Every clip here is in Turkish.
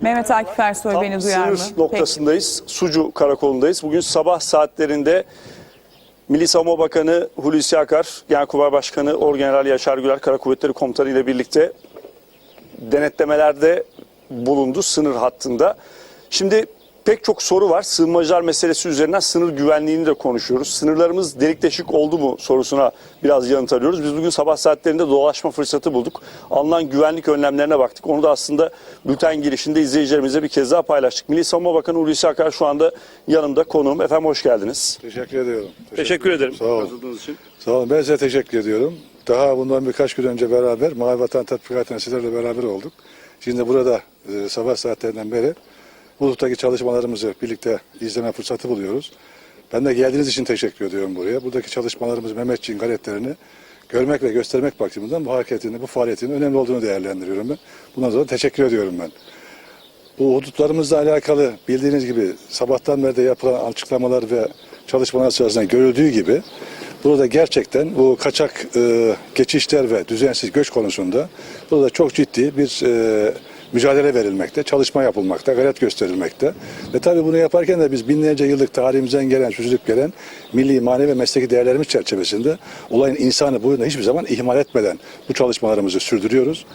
Mehmet Akif Ersoy Tam beni duyar mı? sınır noktasındayız. Sucu karakolundayız. Bugün sabah saatlerinde Milli Savunma Bakanı Hulusi Akar, Genelkurmay Başkanı Orgeneral Yaşar Güler Kara Kuvvetleri Komutanı ile birlikte denetlemelerde bulundu sınır hattında. Şimdi pek çok soru var. Sığınmacılar meselesi üzerinden sınır güvenliğini de konuşuyoruz. Sınırlarımız delik deşik oldu mu sorusuna biraz yanıt arıyoruz. Biz bugün sabah saatlerinde dolaşma fırsatı bulduk. Alınan güvenlik önlemlerine baktık. Onu da aslında bülten girişinde izleyicilerimize bir kez daha paylaştık. Milli Savunma Bakanı Hulusi Akar şu anda yanımda konuğum. Efendim hoş geldiniz. Teşekkür ediyorum. Teşekkür ederim. Sağ olun. İçin. Sağ olun. Ben size teşekkür ediyorum. Daha bundan birkaç gün önce beraber Mavi Vatan Tatbikatı'na sizlerle beraber olduk. Şimdi burada e, sabah saatlerinden beri Bulut'taki çalışmalarımızı birlikte izleme fırsatı buluyoruz. Ben de geldiğiniz için teşekkür ediyorum buraya. Buradaki çalışmalarımız Mehmetçiğin gayretlerini görmek ve göstermek bakımından bu hareketini, bu faaliyetinin önemli olduğunu değerlendiriyorum ben. Bundan sonra teşekkür ediyorum ben. Bu hudutlarımızla alakalı bildiğiniz gibi sabahtan beri de yapılan açıklamalar ve çalışmalar sırasında görüldüğü gibi burada gerçekten bu kaçak e, geçişler ve düzensiz göç konusunda burada çok ciddi bir e, mücadele verilmekte, çalışma yapılmakta, gayret gösterilmekte. Ve tabii bunu yaparken de biz binlerce yıllık tarihimizden gelen, süzülüp gelen milli, manevi ve mesleki değerlerimiz çerçevesinde olayın insanı boyunda hiçbir zaman ihmal etmeden bu çalışmalarımızı sürdürüyoruz.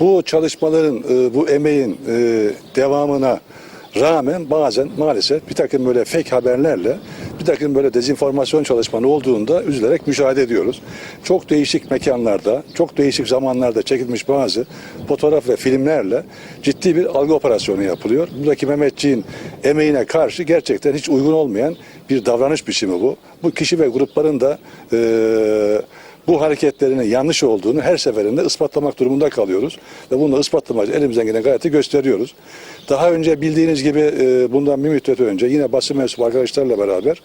Bu çalışmaların, e, bu emeğin e, devamına rağmen bazen maalesef bir takım böyle fake haberlerle bir takım böyle dezenformasyon çalışmanı olduğunda üzülerek müşahede ediyoruz. Çok değişik mekanlarda, çok değişik zamanlarda çekilmiş bazı fotoğraf ve filmlerle ciddi bir algı operasyonu yapılıyor. Buradaki Mehmetçiğin emeğine karşı gerçekten hiç uygun olmayan bir davranış biçimi bu. Bu kişi ve grupların da eee bu hareketlerinin yanlış olduğunu her seferinde ispatlamak durumunda kalıyoruz. Ve bunu da ispatlamacı elimizden gelen gayreti gösteriyoruz. Daha önce bildiğiniz gibi e, bundan bir müddet önce yine basın mensubu arkadaşlarla beraber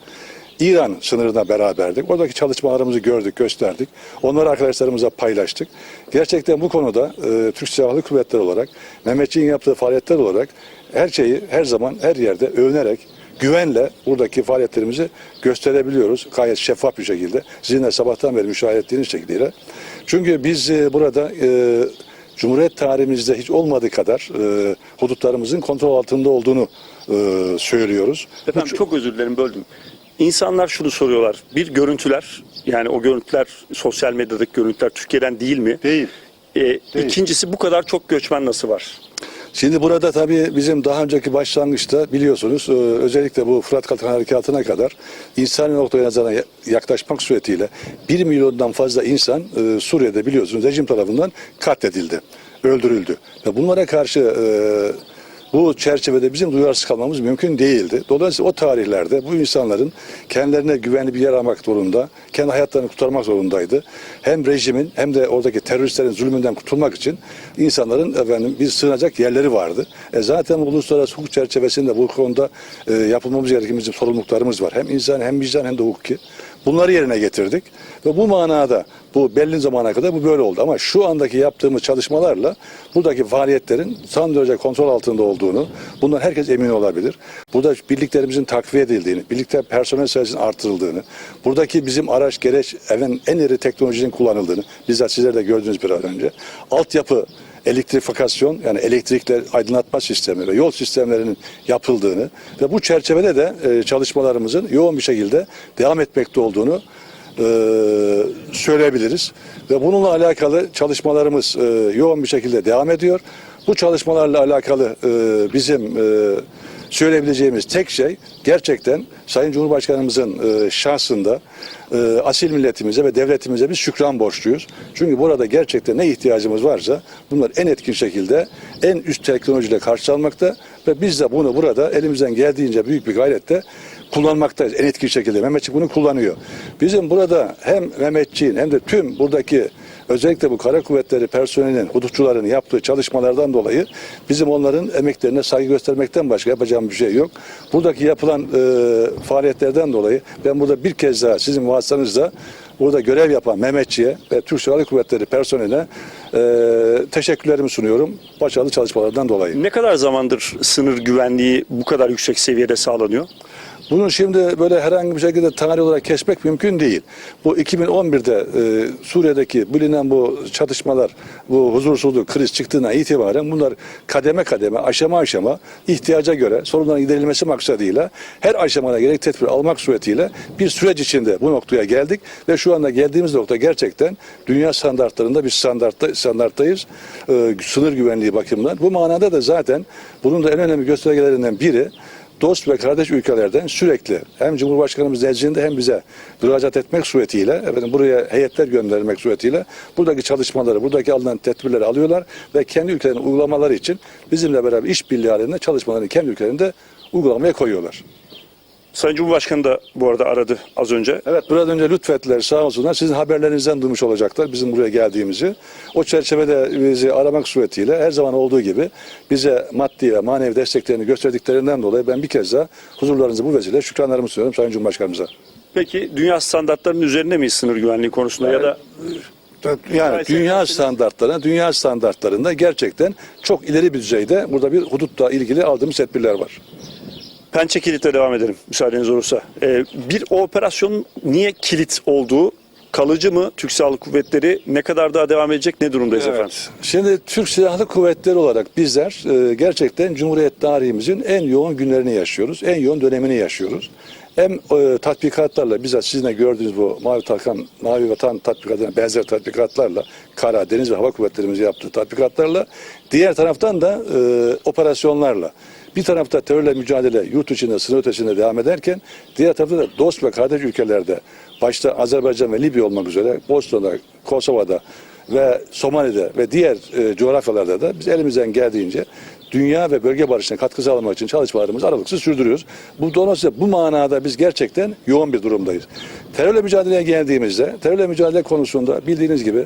İran sınırına beraberdik. Oradaki çalışmalarımızı gördük, gösterdik. Onları arkadaşlarımıza paylaştık. Gerçekten bu konuda e, Türk Silahlı Kuvvetleri olarak, Mehmetçiğin yaptığı faaliyetler olarak her şeyi her zaman her yerde övünerek, güvenle buradaki faaliyetlerimizi gösterebiliyoruz. Gayet şeffaf bir şekilde. Sizin de sabahtan beri müşahede ettiğiniz şekliyle. Çünkü biz e, burada e, Cumhuriyet tarihimizde hiç olmadığı kadar e, hudutlarımızın kontrol altında olduğunu e, söylüyoruz. Efendim çok özür dilerim böldüm. İnsanlar şunu soruyorlar. Bir görüntüler yani o görüntüler sosyal medyadaki görüntüler Türkiye'den değil mi? Değil. Ee, İkincisi bu kadar çok göçmen nasıl var? Şimdi burada tabii bizim daha önceki başlangıçta biliyorsunuz e, özellikle bu Fırat Kalkan Harekatı'na kadar insani noktaya nazarına ya- yaklaşmak suretiyle 1 milyondan fazla insan e, Suriye'de biliyorsunuz rejim tarafından katledildi, öldürüldü. Bunlara karşı e, bu çerçevede bizim duyarsız kalmamız mümkün değildi. Dolayısıyla o tarihlerde bu insanların kendilerine güvenli bir yer aramak zorunda, kendi hayatlarını kurtarmak zorundaydı. Hem rejimin hem de oradaki teröristlerin zulmünden kurtulmak için insanların efendim bir sığınacak yerleri vardı. E zaten uluslararası hukuk çerçevesinde bu konuda e, yapılmamız gereken bizim sorumluluklarımız var. Hem insan hem vicdan hem de hukuki. Bunları yerine getirdik ve bu manada bu belli zamana kadar bu böyle oldu. Ama şu andaki yaptığımız çalışmalarla buradaki faaliyetlerin son derece kontrol altında olduğunu, bundan herkes emin olabilir. Burada birliklerimizin takviye edildiğini, birlikte personel sayısının artırıldığını, buradaki bizim araç, gereç, evin en iri teknolojinin kullanıldığını, bizzat sizler de gördünüz biraz önce. Altyapı elektrifikasyon yani elektrikler aydınlatma sistemi ve yol sistemlerinin yapıldığını ve bu çerçevede de e, çalışmalarımızın yoğun bir şekilde devam etmekte olduğunu e, söyleyebiliriz. Ve bununla alakalı çalışmalarımız e, yoğun bir şekilde devam ediyor. Bu çalışmalarla alakalı e, bizim e, söyleyebileceğimiz tek şey gerçekten Sayın Cumhurbaşkanımızın e, şahsında e, asil milletimize ve devletimize biz şükran borçluyuz. Çünkü burada gerçekten ne ihtiyacımız varsa bunlar en etkin şekilde en üst teknolojiyle karşılanmakta ve biz de bunu burada elimizden geldiğince büyük bir gayretle kullanmaktayız en etkin şekilde. Mehmetçik bunu kullanıyor. Bizim burada hem Mehmetçiğin hem de tüm buradaki özellikle bu kara kuvvetleri personelinin, hudutçuların yaptığı çalışmalardan dolayı bizim onların emeklerine saygı göstermekten başka yapacağımız bir şey yok. Buradaki yapılan e, faaliyetlerden dolayı ben burada bir kez daha sizin vasıtanızla burada görev yapan Mehmetçi'ye ve Türk Silahlı Kuvvetleri personeline e, teşekkürlerimi sunuyorum. Başarılı çalışmalardan dolayı. Ne kadar zamandır sınır güvenliği bu kadar yüksek seviyede sağlanıyor? Bunu şimdi böyle herhangi bir şekilde tarih olarak kesmek mümkün değil. Bu 2011'de e, Suriye'deki bilinen bu çatışmalar, bu huzursuzluk, kriz çıktığına itibaren bunlar kademe kademe, aşama aşama ihtiyaca göre sorunların giderilmesi maksadıyla her aşamada gerek tedbir almak suretiyle bir süreç içinde bu noktaya geldik ve şu anda geldiğimiz nokta gerçekten dünya standartlarında bir standartta, standarttayız. E, sınır güvenliği bakımından. Bu manada da zaten bunun da en önemli göstergelerinden biri dost ve kardeş ülkelerden sürekli hem Cumhurbaşkanımız nezdinde hem bize müracaat etmek suretiyle efendim buraya heyetler göndermek suretiyle buradaki çalışmaları, buradaki alınan tedbirleri alıyorlar ve kendi ülkelerinin uygulamaları için bizimle beraber işbirliği halinde çalışmalarını kendi ülkelerinde uygulamaya koyuyorlar. Sayın Cumhurbaşkanı da bu arada aradı az önce. Evet biraz önce lütfettiler sağ olsunlar. Sizin haberlerinizden duymuş olacaklar bizim buraya geldiğimizi. O çerçevede bizi aramak suretiyle her zaman olduğu gibi bize maddi ve manevi desteklerini gösterdiklerinden dolayı ben bir kez daha huzurlarınızı bu vesileyle şükranlarımı sunuyorum Sayın Cumhurbaşkanımıza. Peki dünya standartlarının üzerinde miyiz sınır güvenliği konusunda ya da Yani dünya standartlarına, dünya standartlarında gerçekten çok ileri bir düzeyde burada bir hudutla ilgili aldığımız tedbirler var. Pençe kilitle devam edelim müsaadeniz olursa. Ee, bir o operasyonun niye kilit olduğu kalıcı mı? Türk Silahlı Kuvvetleri ne kadar daha devam edecek? Ne durumdayız efendim? Şimdi Türk Silahlı Kuvvetleri olarak bizler e, gerçekten Cumhuriyet tarihimizin en yoğun günlerini yaşıyoruz. En yoğun dönemini yaşıyoruz. Hem e, tatbikatlarla bizzat sizin de gördüğünüz bu Mavi Takan, Mavi Vatan tatbikatlarına benzer tatbikatlarla kara, deniz ve hava kuvvetlerimiz yaptığı tatbikatlarla diğer taraftan da e, operasyonlarla bir tarafta terörle mücadele yurt içinde sınır ötesinde devam ederken diğer tarafta da dost ve kardeş ülkelerde başta Azerbaycan ve Libya olmak üzere Bosna'da, Kosova'da ve Somali'de ve diğer e, coğrafyalarda da biz elimizden geldiğince dünya ve bölge barışına katkı sağlamak için çalışmalarımızı aralıksız sürdürüyoruz. Bu dolayısıyla bu manada biz gerçekten yoğun bir durumdayız. Terörle mücadeleye geldiğimizde, terörle mücadele konusunda bildiğiniz gibi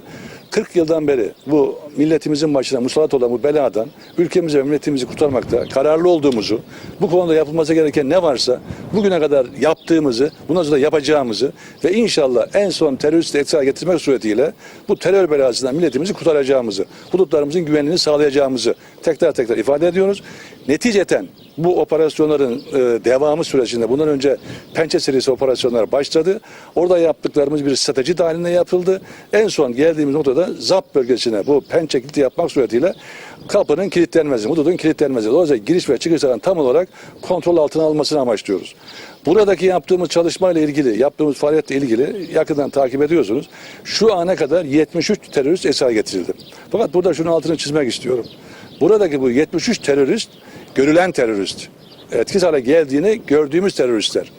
40 yıldan beri bu milletimizin başına musallat olan bu beladan ülkemizi ve milletimizi kurtarmakta kararlı olduğumuzu, bu konuda yapılması gereken ne varsa bugüne kadar yaptığımızı, bundan sonra yapacağımızı ve inşallah en son teröristi etkisine getirmek suretiyle bu terör belasından milletimizi kurtaracağımızı, hudutlarımızın güvenliğini sağlayacağımızı tekrar tekrar ifade ediyoruz. Neticeten bu operasyonların e, devamı sürecinde bundan önce pençe serisi operasyonlar başladı. Orada yaptıklarımız bir strateji dahilinde yapıldı. En son geldiğimiz noktada ZAP bölgesine bu pençe kilidi yapmak suretiyle kapının kilitlenmesi, hududun kilitlenmesi. Dolayısıyla giriş ve çıkışların tam olarak kontrol altına almasını amaçlıyoruz. Buradaki yaptığımız çalışmayla ilgili, yaptığımız faaliyetle ilgili yakından takip ediyorsunuz. Şu ana kadar 73 terörist esir getirildi. Fakat burada şunun altını çizmek istiyorum. Buradaki bu 73 terörist görülen terörist. Etkisiz hale geldiğini gördüğümüz teröristler.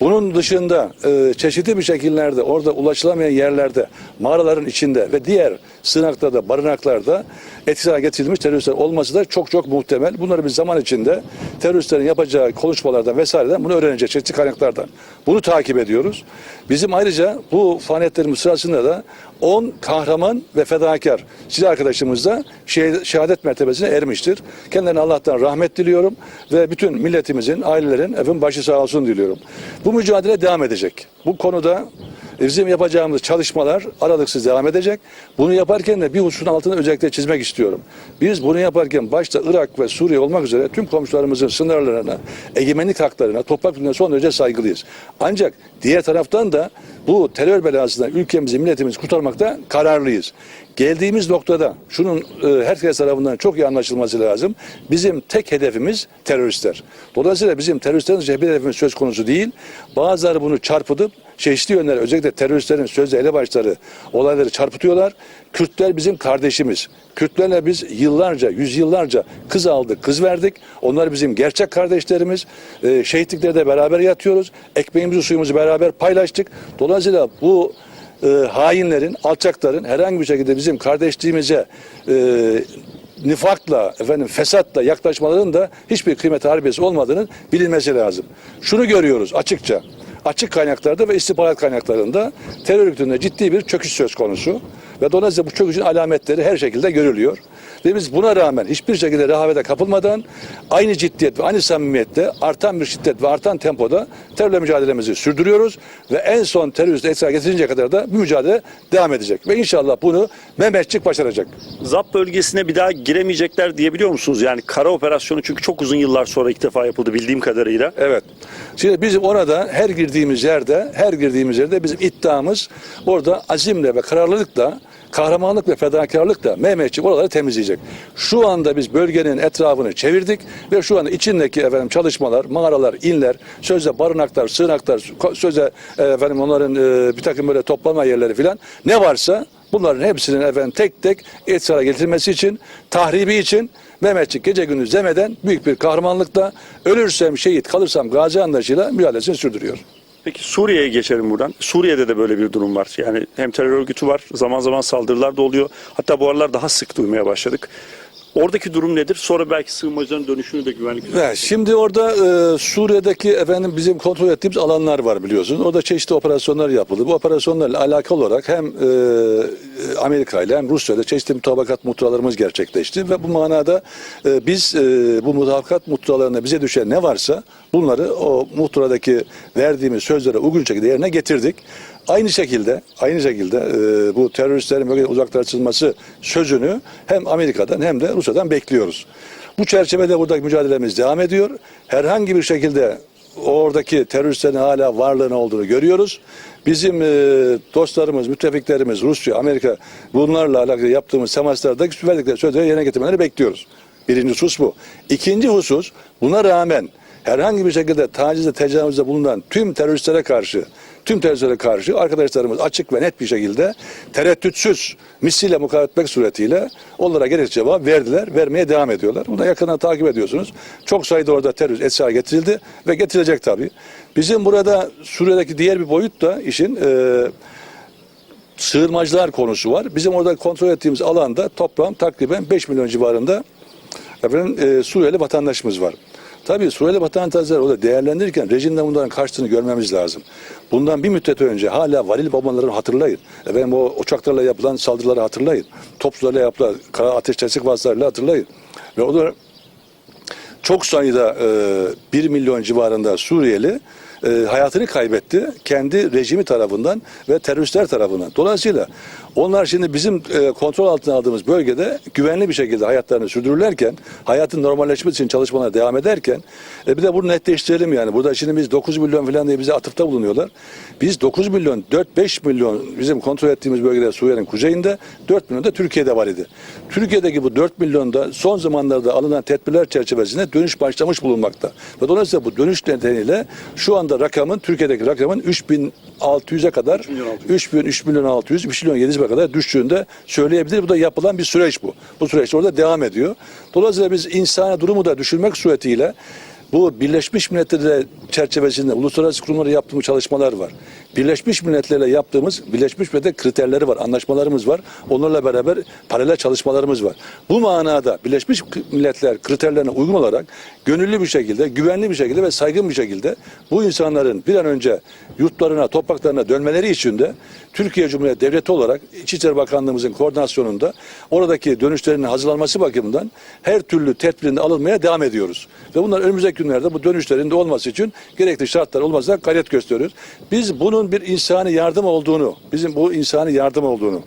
Bunun dışında e, çeşitli bir şekillerde orada ulaşılamayan yerlerde, mağaraların içinde ve diğer sığınaklarda, barınaklarda etkisiz hale getirilmiş teröristler olması da çok çok muhtemel. Bunları biz zaman içinde teröristlerin yapacağı konuşmalardan vesaireden bunu öğreneceğiz çeşitli kaynaklardan. Bunu takip ediyoruz. Bizim ayrıca bu faaliyetlerimiz sırasında da 10 kahraman ve fedakar silah arkadaşımız da şeh- şehadet mertebesine ermiştir. Kendilerine Allah'tan rahmet diliyorum ve bütün milletimizin, ailelerin efendim başı sağ olsun diliyorum. Bu mücadele devam edecek. Bu konuda bizim yapacağımız çalışmalar aralıksız devam edecek. Bunu yaparken de bir hususun altını özellikle çizmek istiyorum. Biz bunu yaparken başta Irak ve Suriye olmak üzere tüm komşularımızın sınırlarına, egemenlik haklarına, toprak bütünlüğüne son derece saygılıyız. Ancak diğer taraftan da bu terör belasından ülkemizi, milletimizi kurtarmakta kararlıyız. Geldiğimiz noktada şunun e, herkes tarafından çok iyi anlaşılması lazım. Bizim tek hedefimiz teröristler. Dolayısıyla bizim teröristlerin hedefimiz söz konusu değil. Bazıları bunu çarpıtıp çeşitli yönler özellikle teröristlerin sözde elebaşları olayları çarpıtıyorlar. Kürtler bizim kardeşimiz. Kürtlerle biz yıllarca, yüzyıllarca kız aldık, kız verdik. Onlar bizim gerçek kardeşlerimiz. E, şehitliklerde beraber yatıyoruz. Ekmeğimizi, suyumuzu beraber paylaştık. Dolayısıyla bu e, hainlerin, alçakların herhangi bir şekilde bizim kardeşliğimize e, nifakla, efendim fesatla yaklaşmaların da hiçbir kıymet harbiyesi olmadığının bilinmesi lazım. Şunu görüyoruz açıkça. Açık kaynaklarda ve istihbarat kaynaklarında terör örgütünde ciddi bir çöküş söz konusu. Ve dolayısıyla bu çöküşün alametleri her şekilde görülüyor. Ve biz buna rağmen hiçbir şekilde rehavete kapılmadan aynı ciddiyet ve aynı samimiyette artan bir şiddet ve artan tempoda terörle mücadelemizi sürdürüyoruz. Ve en son terörist etkisine getirinceye kadar da bu mücadele devam edecek. Ve inşallah bunu Mehmetçik başaracak. ZAP bölgesine bir daha giremeyecekler diyebiliyor musunuz? Yani kara operasyonu çünkü çok uzun yıllar sonra ilk defa yapıldı bildiğim kadarıyla. Evet. Şimdi bizim orada her girdiğimiz yerde, her girdiğimiz yerde bizim iddiamız orada azimle ve kararlılıkla, kahramanlık ve fedakarlıkla Mehmetçik oraları temizleyecek. Şu anda biz bölgenin etrafını çevirdik ve şu anda içindeki efendim çalışmalar, mağaralar, inler, sözde barınaklar, sığınaklar, sözde e, efendim onların e, bir takım böyle toplama yerleri filan ne varsa bunların hepsinin efendim tek tek etkisine getirmesi için, tahribi için Mehmetçik gece gündüz demeden büyük bir kahramanlıkla ölürsem şehit kalırsam gazi anlayışıyla mücadelesini sürdürüyor. Peki Suriye'ye geçelim buradan. Suriye'de de böyle bir durum var. Yani hem terör örgütü var, zaman zaman saldırılar da oluyor. Hatta bu aralar daha sık duymaya başladık. Oradaki durum nedir? Sonra belki sığınmacıların dönüşünü de güvenlik Evet, şimdi orada e, Suriye'deki efendim bizim kontrol ettiğimiz alanlar var biliyorsunuz. Orada çeşitli operasyonlar yapıldı. Bu operasyonlarla alakalı olarak hem e, Amerika ile hem Rusya'da çeşitli mutabakat muhtıralarımız gerçekleşti ve bu manada e, biz e, bu mutabakat muhtıralarına bize düşen ne varsa bunları o muhtıradaki verdiğimiz sözlere uygun şekilde yerine getirdik. Aynı şekilde, aynı şekilde e, bu teröristlerin bölgeden uzaklaştırılması sözünü hem Amerika'dan hem de Rusya'dan bekliyoruz. Bu çerçevede buradaki mücadelemiz devam ediyor. Herhangi bir şekilde oradaki teröristlerin hala varlığını olduğunu görüyoruz. Bizim e, dostlarımız, müttefiklerimiz Rusya, Amerika bunlarla alakalı yaptığımız temaslardaki verdikleri sözleri yerine getirmeleri bekliyoruz. Birinci husus bu. İkinci husus buna rağmen herhangi bir şekilde tacizde tecavüzde bulunan tüm teröristlere karşı tüm teröristlere karşı arkadaşlarımız açık ve net bir şekilde tereddütsüz misliyle mukavemet etmek suretiyle onlara gerekli cevap verdiler, vermeye devam ediyorlar. Bunu da yakından takip ediyorsunuz. Çok sayıda orada terörist etkisi getirildi ve getirilecek tabii. Bizim burada Suriye'deki diğer bir boyut da işin e, sığınmacılar konusu var. Bizim orada kontrol ettiğimiz alanda toplam takriben 5 milyon civarında efendim, e, Suriyeli vatandaşımız var. Tabii Suriyeli vatandaşlar orada değerlendirirken rejimden bunların karşılığını görmemiz lazım. Bundan bir müddet önce hala varil bombalarını hatırlayın. Efendim o uçaklarla yapılan saldırıları hatırlayın. Toplarla yapılan kara ateş teslik vasıtalarıyla hatırlayın. Ve o da çok sayıda e, 1 milyon civarında Suriyeli e, hayatını kaybetti. Kendi rejimi tarafından ve teröristler tarafından. Dolayısıyla onlar şimdi bizim e, kontrol altına aldığımız bölgede güvenli bir şekilde hayatlarını sürdürürlerken, hayatın normalleşmesi için çalışmalar devam ederken e, bir de bunu netleştirelim yani. Burada şimdi biz 9 milyon falan diye bize atıfta bulunuyorlar. Biz 9 milyon, 4-5 milyon bizim kontrol ettiğimiz bölgede Suriye'nin kuzeyinde, 4 milyon da Türkiye'de var idi. Türkiye'deki bu 4 milyonda son zamanlarda alınan tedbirler çerçevesinde dönüş başlamış bulunmakta. Ve dolayısıyla bu dönüş nedeniyle şu anda rakamın, Türkiye'deki rakamın 3600'e kadar, 3000, 3 milyon 600, 3 milyon 700'e kadar düştüğünde söyleyebilir. Bu da yapılan bir süreç bu. Bu süreç orada devam ediyor. Dolayısıyla biz insani durumu da düşürmek suretiyle bu Birleşmiş Milletler çerçevesinde uluslararası kurumlara yaptığımız çalışmalar var. Birleşmiş Milletler'le yaptığımız Birleşmiş Milletler kriterleri var, anlaşmalarımız var. Onlarla beraber paralel çalışmalarımız var. Bu manada Birleşmiş Milletler kriterlerine uygun olarak gönüllü bir şekilde, güvenli bir şekilde ve saygın bir şekilde bu insanların bir an önce yurtlarına, topraklarına dönmeleri için de Türkiye Cumhuriyeti Devleti olarak İçişleri Bakanlığımızın koordinasyonunda oradaki dönüşlerinin hazırlanması bakımından her türlü tedbirinde alınmaya devam ediyoruz. Ve bunlar önümüzdeki günlerde bu dönüşlerin de olması için gerekli şartlar olmasına gayret gösteriyoruz. Biz bunun bir insani yardım olduğunu, bizim bu insani yardım olduğunu,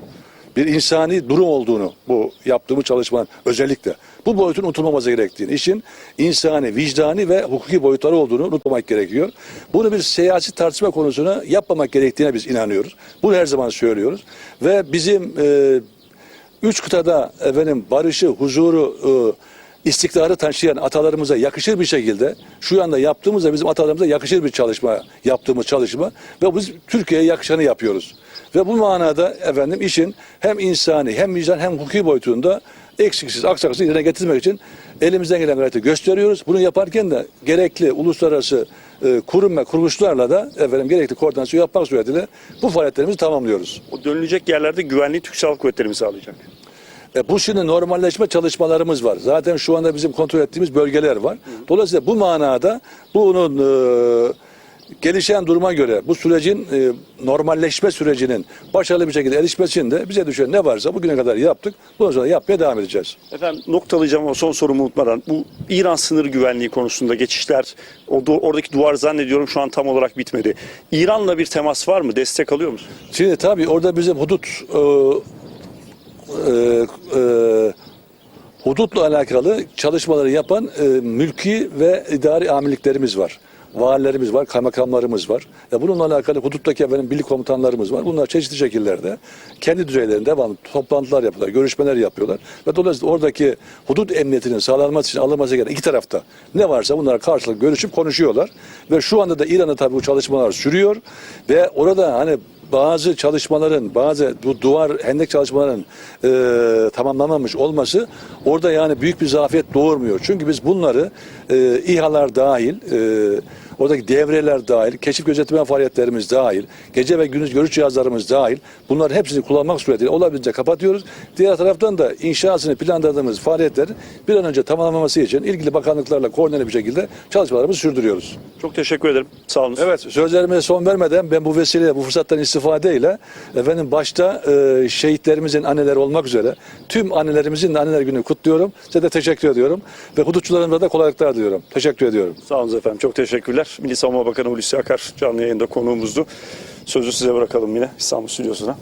bir insani durum olduğunu bu yaptığımız çalışmanın özellikle bu boyutun unutulmaması gerektiğini, işin insani, vicdani ve hukuki boyutları olduğunu unutmamak gerekiyor. Bunu bir siyasi tartışma konusuna yapmamak gerektiğine biz inanıyoruz. Bunu her zaman söylüyoruz. Ve bizim e, üç kıtada efendim barışı, huzuru, e, istikrarı taşıyan atalarımıza yakışır bir şekilde şu anda yaptığımızda bizim atalarımıza yakışır bir çalışma yaptığımız çalışma ve biz Türkiye'ye yakışanı yapıyoruz. Ve bu manada efendim işin hem insani hem vicdan hem hukuki boyutunda eksiksiz aksaksız yerine getirmek için elimizden gelen gayreti gösteriyoruz. Bunu yaparken de gerekli uluslararası e, kurum ve kuruluşlarla da efendim gerekli koordinasyon yapmak suretiyle bu faaliyetlerimizi tamamlıyoruz. O dönülecek yerlerde güvenliği Türk Silahlı Kuvvetleri mi sağlayacak? E, bu şimdi normalleşme çalışmalarımız var. Zaten şu anda bizim kontrol ettiğimiz bölgeler var. Dolayısıyla bu manada bunun e, gelişen duruma göre bu sürecin e, normalleşme sürecinin başarılı bir şekilde erişmesi için de bize düşen ne varsa bugüne kadar yaptık. Bundan sonra yapmaya devam edeceğiz. Efendim noktalayacağım ama son sorumu unutmadan. Bu İran sınır güvenliği konusunda geçişler, o oradaki duvar zannediyorum şu an tam olarak bitmedi. İran'la bir temas var mı? Destek alıyor musun? Şimdi tabii orada bizim hudut e, e, e, hudutla alakalı çalışmaları yapan e, mülki ve idari amirliklerimiz var. Valilerimiz var, kaymakamlarımız var. Ya bununla alakalı huduttaki efendim birlik komutanlarımız var. Bunlar çeşitli şekillerde kendi düzeylerinde devamlı toplantılar yapıyorlar, görüşmeler yapıyorlar. Ve dolayısıyla oradaki hudut emniyetinin sağlanması için alınması gereken iki tarafta ne varsa bunlara karşılık görüşüp konuşuyorlar. Ve şu anda da İran'da tabii bu çalışmalar sürüyor. Ve orada hani bazı çalışmaların, bazı bu duvar hendek çalışmaların e, tamamlanmamış olması orada yani büyük bir zafiyet doğurmuyor. Çünkü biz bunları e, İHA'lar dahil, e, oradaki devreler dahil, keşif gözetleme faaliyetlerimiz dahil, gece ve gündüz görüş cihazlarımız dahil bunların hepsini kullanmak suretiyle olabildiğince kapatıyoruz. Diğer taraftan da inşasını planladığımız faaliyetleri bir an önce tamamlaması için ilgili bakanlıklarla koordineli bir şekilde çalışmalarımızı sürdürüyoruz. Çok teşekkür ederim. Sağ olun. Evet sözlerime son vermeden ben bu vesileyle bu fırsattan istifadeyle efendim başta e, şehitlerimizin anneleri olmak üzere tüm annelerimizin de anneler günü kutluyorum. Size de teşekkür ediyorum ve hudutçularımıza da kolaylıklar diliyorum. Teşekkür ediyorum. Sağ olun efendim. Çok teşekkürler. Milli Savunma Bakanı Hulusi Akar canlı yayında konuğumuzdu. Sözü size bırakalım yine İstanbul Stüdyosu'na.